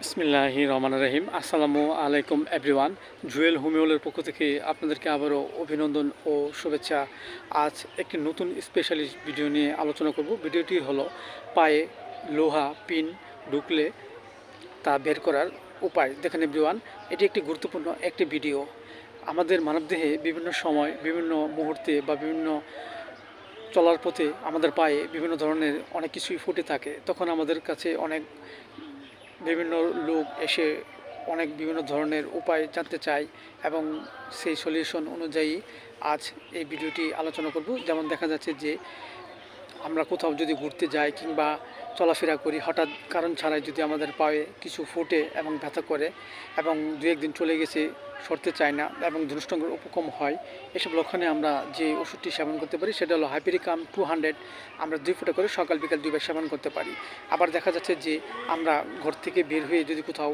বিসমিল্লাহি রহমান রহিম। আসসালামু আলাইকুম এভরিওয়ান জুয়েল হোমিওলের পক্ষ থেকে আপনাদেরকে আবারও অভিনন্দন ও শুভেচ্ছা। আজ একটি নতুন স্পেশালিস্ট ভিডিও নিয়ে আলোচনা করব। ভিডিওটি হলো পায়ে লোহা পিন ঢুকলে তা বের করার উপায়। দেখেন এভরিওয়ান এটি একটি গুরুত্বপূর্ণ একটি ভিডিও আমাদের মানবদেহে বিভিন্ন সময়, বিভিন্ন মুহূর্তে বা বিভিন্ন চলার পথে আমাদের পায়ে বিভিন্ন ধরনের অনেক কিছুই ফুটে থাকে। তখন আমাদের কাছে অনেক বিভিন্ন লোক এসে অনেক বিভিন্ন ধরনের উপায় জানতে চায় এবং সেই সলিউশন অনুযায়ী আজ এই ভিডিওটি আলোচনা করব। যেমন দেখা যাচ্ছে যে আমরা কোথাও যদি ঘুরতে যাই কিংবা চলাফেরা করি, হঠাৎ কারণ ছাড়াই যদি আমাদের পায়ে কিছু ফোটে এবং ব্যথা করে এবং দু একদিন চলে গেছে, সরতে চায় না এবং ধনুষ্টঙ্গের উপকম হয়, এসব লক্ষণে আমরা যে ওষুধটি সেবন করতে পারি সেটা হলো হাইপেরিকাম টু হান্ড্রেড আমরা দুই ফোঁটা করে সকাল বিকাল দুইবার সেবন করতে পারি। আবার দেখা যাচ্ছে যে আমরা ঘর থেকে বের হয়ে যদি কোথাও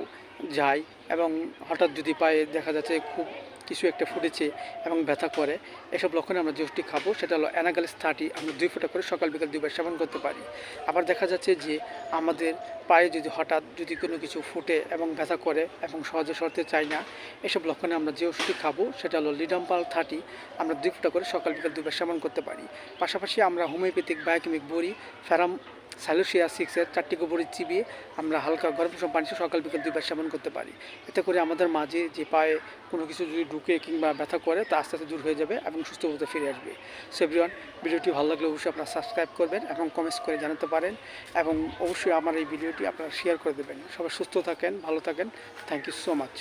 যাই এবং হঠাৎ যদি পায়ে দেখা যাচ্ছে খুব কিছু একটা ফুটেছে এবং ব্যথা করে, এসব লক্ষণে আমরা যে ওষুধটি খাব সেটা হলো অ্যানাগালিস থার্টি আমরা দুই ফোঁটা করে সকাল বিকাল দুইবার সেবন করতে পারি। আবার দেখা যাচ্ছে যে আমাদের পায়ে যদি হঠাৎ যদি কোনো কিছু ফুটে এবং ব্যথা করে এবং সহজে সরতে চাই না, এসব লক্ষণে আমরা যে ওষুধটি খাব সেটা হলো লিডাম্পাল থার্টি আমরা দুই ফুটা করে সকাল বিকাল দুইবার সেবন করতে পারি। পাশাপাশি আমরা হোমিওপ্যাথিক, বায়োকেমিক, বড়ি ফ্যারাম স্যালোসিয়া সিক্সের চারটি গোবরে চিবিয়ে আমরা হালকা গরম সব পানি সকাল বিকাল দুইবার সেবন করতে পারি। এতে করে আমাদের মাঝে যে পায়ে কোনো কিছু যদি ঢুকে কিংবা ব্যথা করে, তা আস্তে আস্তে দূর হয়ে যাবে এবং সুস্থ হতে ফিরে আসবে। সেভরিওয়ান ভিডিওটি ভালো লাগলে অবশ্যই আপনারা সাবস্ক্রাইব করবেন এবং কমেন্টস করে জানাতে পারেন এবং অবশ্যই আমার এই ভিডিওটি আপনারা শেয়ার করে দেবেন। সবাই সুস্থ থাকেন, ভালো থাকেন। Thank you so much